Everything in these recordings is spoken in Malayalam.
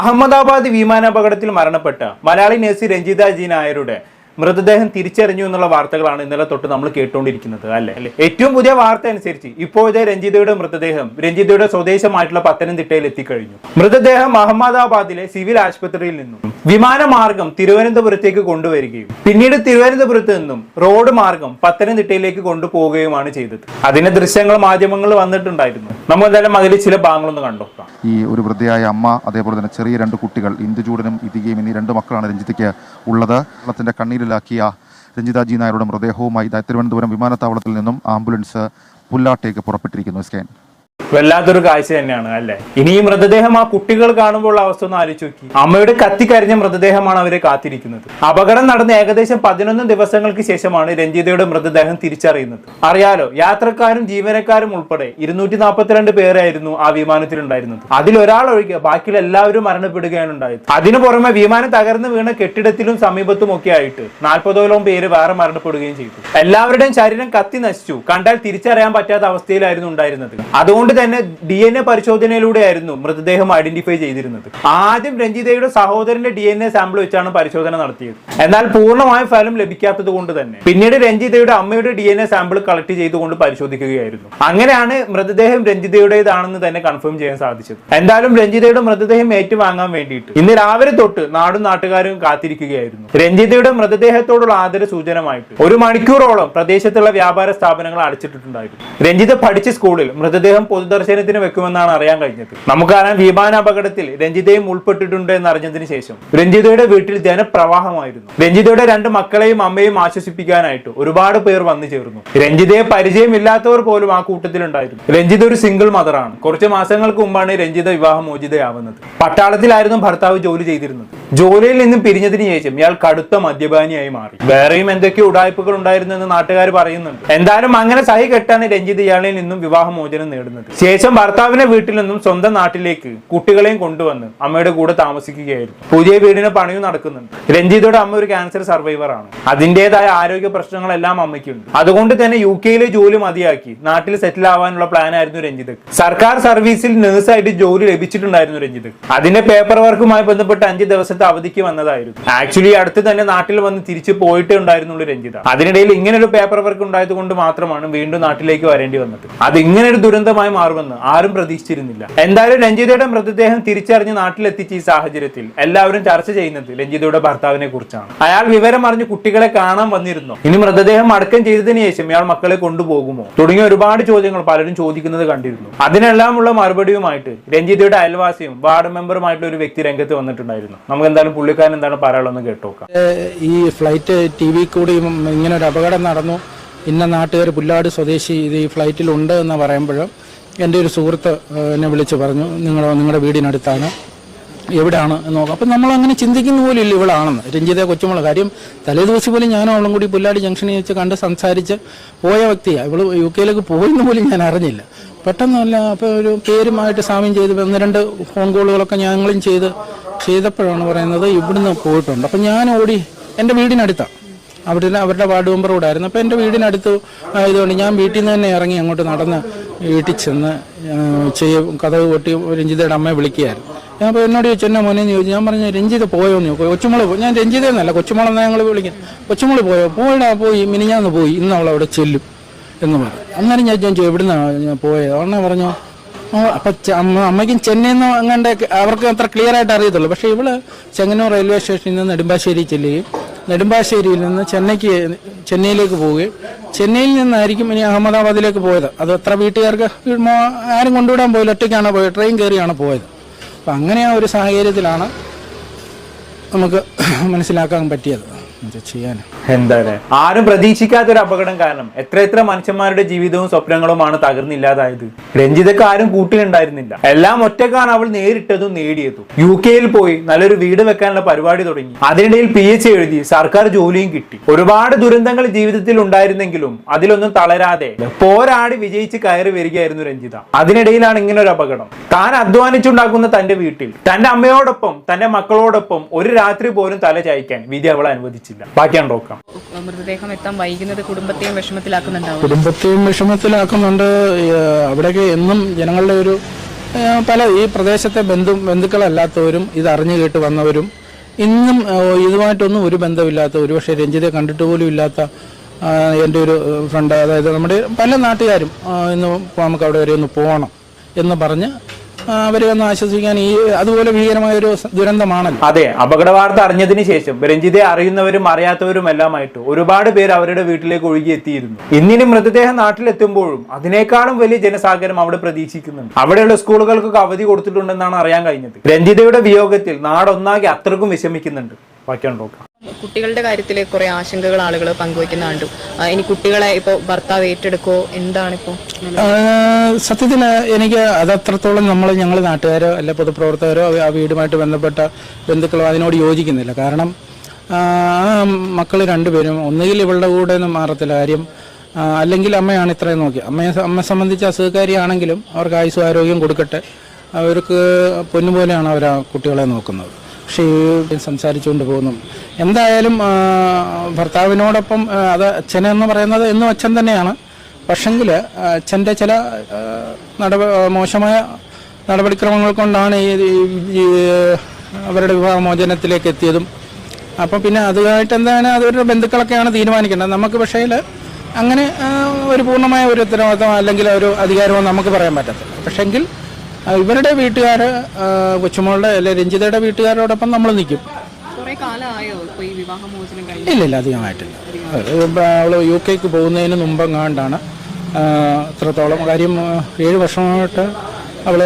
അഹമ്മദാബാദ് വിമാനാപകടത്തിൽ മരണപ്പെട്ട മലയാളി നഴ്സ് രഞ്ജിത ജി നായരുടെ മൃതദേഹം തിരിച്ചറിഞ്ഞു എന്നുള്ള വാർത്തകളാണ് ഇന്നലെ തൊട്ട് നമ്മൾ കേട്ടുകൊണ്ടിരിക്കുന്നത് അല്ലെ? അല്ലെ? ഏറ്റവും പുതിയ വാർത്ത അനുസരിച്ച് ഇപ്പോഴത്തെ രഞ്ജിതയുടെ മൃതദേഹം രഞ്ജിതയുടെ സ്വദേശമായിട്ടുള്ള പത്തനംതിട്ടയിൽ എത്തിക്കഴിഞ്ഞു. മൃതദേഹം അഹമ്മദാബാദിലെ സിവിൽ ആശുപത്രിയിൽ നിന്നും വിമാനമാർഗം തിരുവനന്തപുരത്തേക്ക് കൊണ്ടുവരികയും പിന്നീട് തിരുവനന്തപുരത്ത് നിന്നും റോഡ് മാർഗം പത്തനംതിട്ടയിലേക്ക് കൊണ്ടുപോവുകയുമാണ് ചെയ്തത്. അതിന്റെ ദൃശ്യങ്ങൾ മാധ്യമങ്ങൾ വന്നിട്ടുണ്ടായിരുന്നു. നമ്മൾ എന്തായാലും അതിൽ ചില ഭാഗങ്ങളൊന്ന് കണ്ടോക്കാം ഈ ഒരു വൃദ്ധയായ അമ്മ അതേപോലെ തന്നെ ചെറിയ രണ്ട് കുട്ടികൾ ഇന്ദുചൂടനും ഇതികയും എന്നീ രണ്ട് മക്കളാണ് രഞ്ജിതയ്ക്ക് ഉള്ളത്. വെള്ളത്തിന്റെ കണ്ണീരിലാക്കിയ രഞ്ജിത ജി നായരുടെ മൃതദേഹവുമായി തിരുവനന്തപുരം വിമാനത്താവളത്തിൽ നിന്നും ആംബുലൻസ് പുല്ലാട്ടേക്ക് പുറപ്പെട്ടിരിക്കുന്നു. സ്കാൻ. വല്ലാത്തൊരു കാഴ്ച തന്നെയാണ് അല്ലെ? ഇനി ഈ മൃതദേഹം ആ കുട്ടികൾ കാണുമ്പോൾ ഉള്ള അവസ്ഥ ഒന്ന് ആലോചിച്ച് നോക്കി. അമ്മയുടെ കത്തിക്കരിഞ്ഞ മൃതദേഹമാണ് അവരെ കാത്തിരിക്കുന്നത്. അപകടം നടന്ന ഏകദേശം പതിനൊന്ന് ദിവസങ്ങൾക്ക് ശേഷമാണ് രഞ്ജിതയുടെ മൃതദേഹം തിരിച്ചറിയുന്നത്. അറിയാലോ യാത്രക്കാരും ജീവനക്കാരും ഉൾപ്പെടെ ഇരുന്നൂറ്റി നാൽപ്പത്തിരണ്ട് പേരായിരുന്നു ആ വിമാനത്തിൽ ഉണ്ടായിരുന്നത് അതിൽ ഒരാൾ ഒഴികെ ബാക്കിയുള്ള എല്ലാവരും മരണപ്പെടുകയാണ് ഉണ്ടായത്. അതിനു പുറമെ വിമാനം തകർന്നു വീണ കെട്ടിടത്തിലും സമീപത്തും ഒക്കെ ആയിട്ട് നാൽപ്പതോളം പേര് വേറെ മരണപ്പെടുകയും ചെയ്തു. എല്ലാവരുടെയും ശരീരം കത്തി നശിച്ചു. കണ്ടാൽ തിരിച്ചറിയാൻ പറ്റാത്ത അവസ്ഥയിലായിരുന്നു ഉണ്ടായിരുന്നത്. അതുകൊണ്ട് തന്നെ ഡി എൻ എ പരിശോധനയിലൂടെയായിരുന്നു മൃതദേഹം ഐഡന്റിഫൈ ചെയ്തിരുന്നത്. ആദ്യം രഞ്ജിതയുടെ സഹോദരന്റെ ഡി എൻ എ സാമ്പിൾ വെച്ചാണ് പരിശോധന നടത്തിയത്. എന്നാൽ പൂർണമായ ഫലം ലഭിക്കാത്തത് കൊണ്ട് തന്നെ. പിന്നീട് രഞ്ജിതയുടെ അമ്മയുടെ D N A sample collect ചെയ്തുകൊണ്ട് പരിശോധിക്കുകയായിരുന്നു. അങ്ങനെയാണ് മൃതദേഹം രഞ്ജിതയുടേതാണെന്ന് തന്നെ കൺഫേം ചെയ്യാൻ സാധിച്ചത്. എന്തായാലും രഞ്ജിതയുടെ മൃതദേഹം ഏറ്റുവാങ്ങാൻ വേണ്ടിയിട്ട് ഇന്ന് രാവിലെ തൊട്ട് നാടും നാട്ടുകാരും കാത്തിരിക്കുകയായിരുന്നു. രഞ്ജിതയുടെ മൃതദേഹത്തോടുള്ള ആദര സൂചനമായിട്ട് ഒരു മണിക്കൂറോളം പ്രദേശത്തുള്ള വ്യാപാര സ്ഥാപനങ്ങൾ അടച്ചിട്ടുണ്ടായിരുന്നു രഞ്ജിത പഠിച്ച സ്കൂളിൽ മൃതദേഹം പൊതുദർശനത്തിന് വെക്കുമെന്നാണ് അറിയാൻ കഴിഞ്ഞത്. നമുക്കറിയാം വിമാന അപകടത്തിൽ രഞ്ജിതയും ഉൾപ്പെട്ടിട്ടുണ്ട് എന്ന് അറിഞ്ഞതിന് ശേഷം. രഞ്ജിതയുടെ വീട്ടിൽ ജനപ്രവാഹമായിരുന്നു. രഞ്ജിതയുടെ രണ്ട് മക്കളെയും അമ്മയും ആശ്വസിപ്പിക്കാനായിട്ട് ഒരുപാട് പേർ വന്നു ചേർന്നു. രഞ്ജിതയെ പരിചയമില്ലാത്തവർ പോലും ആ കൂട്ടത്തിൽ ഉണ്ടായിരുന്നു രഞ്ജിത ഒരു സിംഗിൾ മദറാണ് കുറച്ച് മാസങ്ങൾക്ക് മുമ്പാണ് രഞ്ജിത വിവാഹമോചിതയാവുന്നത് പട്ടാളത്തിലായിരുന്നു ഭർത്താവ് ജോലി ചെയ്തിരുന്നത്. ജോലിയിൽ നിന്നും പിരിഞ്ഞതിന് ശേഷം ഇയാൾ കടുത്ത മദ്യപാനിയായി മാറി. വേറെയും എന്തൊക്കെയോ ഉടായ്പകൾ ഉണ്ടായിരുന്നു എന്ന് നാട്ടുകാർ പറയുന്നുണ്ട്. എന്തായാലും അങ്ങനെ സഹി കെട്ടാണ് രഞ്ജിത് ഇയാളിൽ നിന്നും വിവാഹമോചനം നേടുന്നത്. ശേഷം ഭർത്താവിന്റെ വീട്ടിൽ നിന്നും സ്വന്തം നാട്ടിലേക്ക് കുട്ടികളെയും കൊണ്ടുവന്ന് അമ്മയുടെ കൂടെ താമസിക്കുകയായിരുന്നു. പുതിയ വീടിന് പണിയും നടക്കുന്നുണ്ട്. രഞ്ജിതയുടെ അമ്മ ഒരു ക്യാൻസർ സർവൈവർ ആണ്. അതിന്റേതായ ആരോഗ്യ പ്രശ്നങ്ങളെല്ലാം അമ്മയ്ക്കുണ്ട്. അതുകൊണ്ട് തന്നെ യു കെയിലെ ജോലി മതിയാക്കി നാട്ടിൽ സെറ്റിൽ ആവാനുള്ള പ്ലാൻ ആയിരുന്നു രഞ്ജിത് സർക്കാർ സർവീസിൽ നേഴ്സായിട്ട് ജോലി ലഭിച്ചിട്ടുണ്ടായിരുന്നു രഞ്ജിത് അതിന്റെ പേപ്പർ വർക്കുമായി ബന്ധപ്പെട്ട് അഞ്ച് ദിവസത്തെ അവധിക്ക് വന്നതായിരുന്നു. ആക്ച്വലി അടുത്ത് തന്നെ നാട്ടിൽ വന്ന് തിരിച്ചു പോയിട്ടേ ഉണ്ടായിരുന്നുള്ളൂ രഞ്ജിത. അതിനിടയിൽ ഇങ്ങനെ ഒരു പേപ്പർ വർക്ക് ഉണ്ടായത് കൊണ്ട് മാത്രമാണ് വീണ്ടും നാട്ടിലേക്ക് വരേണ്ടി വന്നത്. അത് ഇങ്ങനെ ഒരു ദുരന്തമായി മാറുമെന്ന് ആരും പ്രതീക്ഷിച്ചിരുന്നില്ല. എന്തായാലും രഞ്ജിതയുടെ മൃതദേഹം തിരിച്ചറിഞ്ഞ് നാട്ടിലെത്തിച്ച ഈ സാഹചര്യത്തിൽ എല്ലാവരും ചർച്ച ചെയ്യുന്നത് രഞ്ജിതയുടെ ഭർത്താവിനെ കുറിച്ചാണ്. അയാൾ വിവരം അറിഞ്ഞ് കുട്ടികളെ കാണാൻ വന്നിരുന്നു. ഇനി മൃതദേഹം അടക്കം ചെയ്തതിന് ശേഷം ഇയാൾ മക്കളെ കൊണ്ടുപോകുമോ? തുടങ്ങിയ ഒരുപാട് ചോദ്യങ്ങൾ പലരും ചോദിക്കുന്നത് കണ്ടിരുന്നു. അതിനെല്ലാമുള്ള മറുപടിയുമായിട്ട് രഞ്ജിതയുടെ അയൽവാസിയും വാർഡ് മെമ്പറുമായിട്ടുള്ള ഒരു വ്യക്തി രംഗത്ത് വന്നിട്ടുണ്ടായിരുന്നു. നമുക്ക് എന്തായാലും പുള്ളിക്കാരൻ എന്താണ് പറയാനുള്ളതെന്ന് കേട്ടോക്കാം. ഈ ഫ്ലൈറ്റ് ടി വി കൂടി ഇങ്ങനെ ഒരു അപകടം നടന്നു. ഇന്ന നാട്ടുകാർ പുല്ലാട് സ്വദേശി ഇത് ഈ ഫ്ലൈറ്റിലുണ്ട് എന്ന് പറയുമ്പോഴും എന്റെ ഒരു സുഹൃത്ത് എന്നെ വിളിച്ച് പറഞ്ഞു നിങ്ങൾ നിങ്ങളുടെ വീടിനടുത്താണ്. എവിടെയാണ് എന്ന് നോക്കാം. അപ്പം നമ്മൾ അങ്ങനെ ചിന്തിക്കുന്ന പോലും ഇല്ല ഇവളാണെന്ന്. രഞ്ജിത കൊച്ചുമുള്ള കാര്യം തലേ ദിവസം പോലും ഞാനും അവളും കൂടി പുല്ലാടി ജംഗ്ഷനിൽ വെച്ച് കണ്ട് സംസാരിച്ച് പോയ വ്യക്തിയാണ് ഇവൾ യു കെയിലേക്ക് പോയെന്ന് പോലും ഞാൻ അറിഞ്ഞില്ല. പെട്ടെന്നല്ല അപ്പോൾ ഒരു പേരുമായിട്ട് സാമ്യം ചെയ്ത് ഒന്ന് രണ്ട് ഫോൺ കോളുകളൊക്കെ ഞങ്ങളും ചെയ്ത് ചെയ്തപ്പോഴാണ് പറയുന്നത് ഇവിടുന്ന് പോയിട്ടുണ്ട്. അപ്പം ഞാൻ ഓടി എന്റെ വീടിനടുത്താണ് അവിടെ അവരുടെ വാർഡ് മെമ്പർ കൂടെ ആയിരുന്നു. അപ്പോൾ എന്റെ വീടിനടുത്ത് ആയതുകൊണ്ട് ഞാൻ വീട്ടിൽ നിന്ന് തന്നെ ഇറങ്ങി അങ്ങോട്ട് നടന്ന് വീട്ടിൽ ചെന്ന് ചെയ്യ കഥ കൊട്ടി രഞ്ജിതയുടെ അമ്മയെ വിളിക്കുകയായിരുന്നു. ഞാൻ അപ്പോൾ എന്നോട് ചോദിച്ചു എന്നെ മോനെ? ചോദിച്ചു. ഞാൻ പറഞ്ഞു രഞ്ജിത പോയോ? എന്ന് കൊച്ചുമുളക് കൊച്ചുമോൾ പോയി ഞാൻ രഞ്ജിത എന്നല്ല കൊച്ചുമോളെന്നാണ് ഞങ്ങൾ വിളിക്കുന്നത് കൊച്ചുമോൾ പോയോ? പോയിടാ പോയി. മിനിഞ്ഞാന്ന് പോയി. ഇന്ന് അവൾ അവിടെ ചെല്ലും എന്ന് പറഞ്ഞു. അന്നേരം ഞാൻ ചോദിച്ചു എവിടുന്നാണ് ഞാൻ പോയത്? ഉടനെ പറഞ്ഞു അപ്പൊ അമ്മയ്ക്കും ചെന്നൈയിൽ നിന്ന് അങ്ങാണ്ട് അവർക്ക് അത്ര ക്ലിയർ ആയിട്ട് അറിയത്തുള്ളൂ. പക്ഷെ ഇവൾ ചെങ്ങന്നൂർ റെയിൽവേ സ്റ്റേഷനിൽ നിന്ന് നെടുമ്പാശ്ശേരി ചെല്ലുകയും നെടുമ്പാശ്ശേരിയിൽ നിന്ന് ചെന്നൈക്ക് ചെന്നൈയിലേക്ക് പോവുകയും ചെന്നൈയിൽ നിന്നായിരിക്കും ഇനി അഹമ്മദാബാദിലേക്ക് പോയത്. അത് എത്ര വീട്ടുകാർക്ക് ആരും കൊണ്ടുവിടാൻ പോയില്ല. ഒറ്റയ്ക്കാണ് പോയത്. ട്രെയിൻ കയറിയാണ് പോയത്. അപ്പം അങ്ങനെ ആ ഒരു സാഹചര്യത്തിലാണ് നമുക്ക് മനസ്സിലാക്കാൻ പറ്റിയത്. ആരും പ്രതീക്ഷിക്കാത്ത ഒരു അപകടം കാരണം എത്ര എത്ര മനുഷ്യന്മാരുടെ ജീവിതവും സ്വപ്നങ്ങളുമാണ് തകർന്നില്ലാതായത്. രഞ്ജിതക്ക് ആരും കൂട്ടിലുണ്ടായിരുന്നില്ല. എല്ലാം ഒറ്റക്കാണ് അവൾ നേരിട്ടതും നേടിയതും. യു കെയിൽ പോയി നല്ലൊരു വീട് വെക്കാനുള്ള പരിപാടി തുടങ്ങി. അതിനിടയിൽ പി എച്ച് എഴുതി സർക്കാർ ജോലിയും കിട്ടി. ഒരുപാട് ദുരന്തങ്ങൾ ജീവിതത്തിൽ ഉണ്ടായിരുന്നെങ്കിലും അതിലൊന്നും തളരാതെ പോരാടി വിജയിച്ച് കയറി വരികയായിരുന്നു രഞ്ജിത. അതിനിടയിലാണ് ഇങ്ങനെ ഒരു അപകടം. താൻ അധ്വാനിച്ചുണ്ടാക്കുന്ന തന്റെ വീട്ടിൽ തന്റെ അമ്മയോടൊപ്പം തന്റെ മക്കളോടൊപ്പം ഒരു രാത്രി പോലും തല ചായ്ക്കാൻ വിധി അവളെ അനുവദിച്ചില്ല ബാക്കിയാണ് നോക്കാം. മൃതദേഹം എത്താൻ വൈകുന്നത് കുടുംബത്തെയും വിഷമത്തിലാക്കുന്നുണ്ടാവും. കുടുംബത്തെയും വിഷമത്തിലാക്കുന്നുണ്ട്. അവിടെയൊക്കെ എന്നും ജനങ്ങളുടെ ഒരു പല ഈ പ്രദേശത്തെ ബന്ധു ബന്ധുക്കളല്ലാത്തവരും ഇത് അറിഞ്ഞു കേട്ട് വന്നവരും ഇന്നും ഇതുമായിട്ടൊന്നും ഒരു ബന്ധമില്ലാത്ത ഒരുപക്ഷെ രഞ്ജിത്തെ കണ്ടിട്ട് പോലും ഇല്ലാത്ത എന്റെ ഒരു ഫ്രണ്ട് അതായത് നമ്മുടെ പല നാട്ടുകാരും ഇന്ന് നമുക്ക് അവിടെ വരെ ഒന്ന് പോകണം എന്ന് പറഞ്ഞ് ഒന്ന് ആശ്വസിക്കാൻ ഈ അതുപോലെ ഭീകരമായ ഒരു ദുരന്തമാണല്ലോ. അതെ അപകട വാർത്ത അറിഞ്ഞതിന് ശേഷം രഞ്ജിതയെ അറിയുന്നവരും അറിയാത്തവരും എല്ലാമായിട്ട് ഒരുപാട് പേര് അവരുടെ വീട്ടിലേക്ക് ഒഴുകി എത്തിയിരുന്നു ഇന്നിനും മൃതദേഹം നാട്ടിലെത്തുമ്പോഴും അതിനേക്കാളും വലിയ ജനസാഗരം അവിടെ പ്രതീക്ഷിക്കുന്നുണ്ട്. അവിടെയുള്ള സ്കൂളുകൾക്കൊക്കെ അവധി കൊടുത്തിട്ടുണ്ടെന്നാണ് അറിയാൻ കഴിഞ്ഞത്. രഞ്ജിതയുടെ വിയോഗത്തിൽ നാടൊന്നാകെ അത്രക്കും വിഷമിക്കുന്നുണ്ട്. ബാക്കിയാണ് നോക്കാം കുട്ടികളുടെ കാര്യത്തിൽ കുറെ ആശങ്കകൾ ആളുകൾ പങ്കുവയ്ക്കുന്ന കണ്ടു ഇനി കുട്ടികളെ ഇപ്പോൾ ഭർത്താവ് ഏറ്റെടുക്കോ എന്താണ് ഇപ്പോൾ സത്യത്തിൽ എനിക്ക് അതത്രത്തോളം നമ്മൾ ഞങ്ങൾ നാട്ടുകാരോ അല്ലെ പൊതുപ്രവർത്തകരോ ആ വീടുമായിട്ട് ബന്ധപ്പെട്ട ബന്ധുക്കളോ അതിനോട് യോജിക്കുന്നില്ല. കാരണം ആ മക്കൾ രണ്ടുപേരും ഒന്നുകിൽ ഇവളുടെ കൂടെ ഒന്നും മാറത്തില്ല കാര്യം. അല്ലെങ്കിൽ അമ്മയാണ് ഇത്രയും നോക്കി അമ്മയെ അമ്മ സംബന്ധിച്ച് അസുഖക്കാരിയാണെങ്കിലും അവർക്ക് ആയുസ്സും ആരോഗ്യം കൊടുക്കട്ടെ. അവർക്ക് പൊന്നുപോലെയാണ് അവർ ആ കുട്ടികളെ നോക്കുന്നത്. പക്ഷേ ഈ സംസാരിച്ചുകൊണ്ട് പോകുന്നു. എന്തായാലും ഭർത്താവിനോടൊപ്പം അത് അച്ഛനെന്ന് പറയുന്നത് എന്നും അച്ഛൻ തന്നെയാണ്. പക്ഷെങ്കിൽ അച്ഛന്റെ ചില നടപ മോശമായ നടപടിക്രമങ്ങൾ കൊണ്ടാണ് ഈ അവരുടെ വിവാഹമോചനത്തിലേക്ക് എത്തിയതും. അപ്പം പിന്നെ അതുമായിട്ട് എന്താണ് അതൊരു ബന്ധുക്കളൊക്കെയാണ് തീരുമാനിക്കേണ്ടത്. നമുക്ക് പക്ഷേ അങ്ങനെ ഒരു പൂർണമായ ഒരു ഉത്തരവാദിത്തം അല്ലെങ്കിൽ ഒരു അധികാരമോ നമുക്ക് പറയാൻ പറ്റത്തില്ല. പക്ഷെങ്കിൽ ഇവരുടെ വീട്ടുകാർ കൊച്ചുമോളുടെ അല്ലെ രഞ്ജിതയുടെ വീട്ടുകാരോടൊപ്പം നമ്മൾ നിൽക്കും ഇല്ല ഇല്ല അധികമായിട്ടില്ല അവൾ യു കെക്ക് പോകുന്നതിന് മുമ്പെങ്ങാണ്ടാണ് ആ, ഇത്രത്തോളം കാര്യം ഏഴ് വർഷമായിട്ട് അവൾ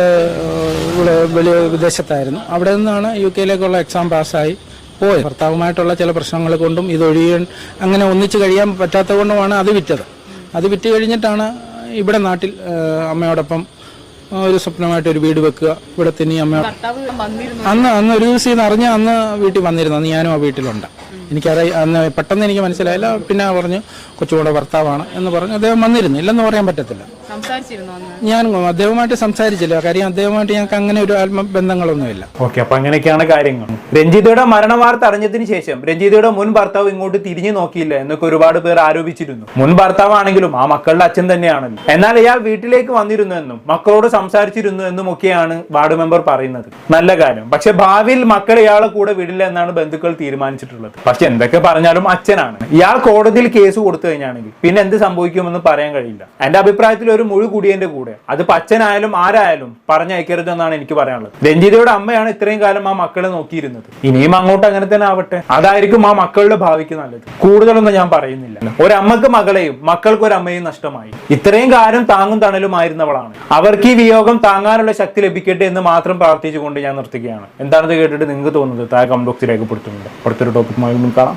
ഇവിടെ വലിയ വിദേശത്തായിരുന്നു. അവിടെ നിന്നാണ് യു കെയിലേക്കുള്ള എക്സാം പാസ്സായി പോയി ഭർത്താവുമായിട്ടുള്ള ചില പ്രശ്നങ്ങൾ കൊണ്ടും ഇതൊഴിയാൻ അങ്ങനെ ഒന്നിച്ച് കഴിയാൻ പറ്റാത്തത് കൊണ്ടുമാണ് അത് വിറ്റത്. അത് വിറ്റ് കഴിഞ്ഞിട്ടാണ് ഇവിടെ നാട്ടിൽ അമ്മയോടൊപ്പം ഒരു സ്വപ്നമായിട്ട് ഒരു വീട് വെക്കുക. ഇവിടെ തന്നെ അമ്മ അന്ന് അന്ന് ഒരു ദിവസം ഇത് അറിഞ്ഞ അന്ന് വീട്ടിൽ വന്നിരുന്നു. അന്ന് ഞാനും ആ വീട്ടിലുണ്ട്. എനിക്കറിയ അന്ന് പെട്ടെന്ന് എനിക്ക് മനസ്സിലായില്ല. പിന്നെ പറഞ്ഞു കൊച്ചുകൂടെ ഭർത്താവാണ് എന്ന് പറഞ്ഞു. അദ്ദേഹം വന്നിരുന്നു. ഇല്ലെന്ന് പറയാൻ പറ്റത്തില്ല. ഞാൻ അദ്ദേഹവുമായിട്ട് സംസാരിച്ചില്ല. കാര്യം അദ്ദേഹവുമായിട്ട് ഞങ്ങൾക്ക് അങ്ങനെ ഒരു ആത്മബന്ധങ്ങളൊന്നുമില്ല. ഓക്കെ അപ്പൊ അങ്ങനെയൊക്കെയാണ് കാര്യങ്ങൾ. രഞ്ജിതയുടെ മരണ വാർത്ത അറിഞ്ഞതിന് ശേഷം രഞ്ജിതയുടെ മുൻ ഭർത്താവ് ഇങ്ങോട്ട് തിരിഞ്ഞു നോക്കിയില്ല എന്നൊക്കെ ഒരുപാട് പേർ ആരോപിച്ചിരുന്നു. മുൻ ഭർത്താവാണെങ്കിലും ആ മക്കളുടെ അച്ഛൻ തന്നെയാണല്ലോ. എന്നാൽ ഇയാൾ വീട്ടിലേക്ക് വന്നിരുന്നു എന്നും മക്കളോട് സംസാരിച്ചിരുന്നു എന്നും ഒക്കെയാണ് വാർഡ് മെമ്പർ പറയുന്നത്. നല്ല കാര്യം. പക്ഷെ ഭാവിയിൽ മക്കൾ ഇയാളെ കൂടെ വിടില്ല എന്നാണ് ബന്ധുക്കൾ തീരുമാനിച്ചിട്ടുള്ളത്. പക്ഷെ എന്തൊക്കെ പറഞ്ഞാലും അച്ഛനാണ്. ഇയാൾ കോടതിയിൽ കേസ് കൊടുത്തു കഴിഞ്ഞാണെങ്കിൽ പിന്നെ എന്ത് സംഭവിക്കുമെന്ന് പറയാൻ കഴിയില്ല. എന്റെ അഭിപ്രായത്തിൽ ഒരു മുഴു കുടിയന്റെ കൂടെ. അത് പച്ചനായാലും ആരായാലും പറഞ്ഞയക്കരുത് എന്നാണ് എനിക്ക് പറയാനുള്ളത്. രഞ്ജിതയുടെ അമ്മയാണ് ഇത്രയും കാലം ആ മക്കളെ നോക്കിയിരുന്നത്. ഇനിയും അങ്ങോട്ട് അങ്ങനെ തന്നെ ആവട്ടെ? അതായിരിക്കും ആ മക്കളുടെ ഭാവിക്ക് നല്ലത്. കൂടുതലൊന്നും ഞാൻ പറയുന്നില്ല. ഒരമ്മക്ക് മകളെയും മക്കൾക്ക് ഒരു അമ്മയും നഷ്ടമായി. ഇത്രയും കാലം താങ്ങും തണലുമായിരുന്നവളാണ് അവർക്ക് ഈ വിയോഗം താങ്ങാനുള്ള ശക്തി ലഭിക്കട്ടെ എന്ന് മാത്രം പ്രാർത്ഥിച്ചുകൊണ്ട് ഞാൻ നിർത്തുകയാണ്. എന്താണെന്ന് കേട്ടിട്ട് നിങ്ങൾക്ക് തോന്നുന്നത് താഴെ കമന്റ് രേഖപ്പെടുത്തുന്നുണ്ട്. അടുത്തൊരു ടോപ്പിക്കുമായി കാണാം.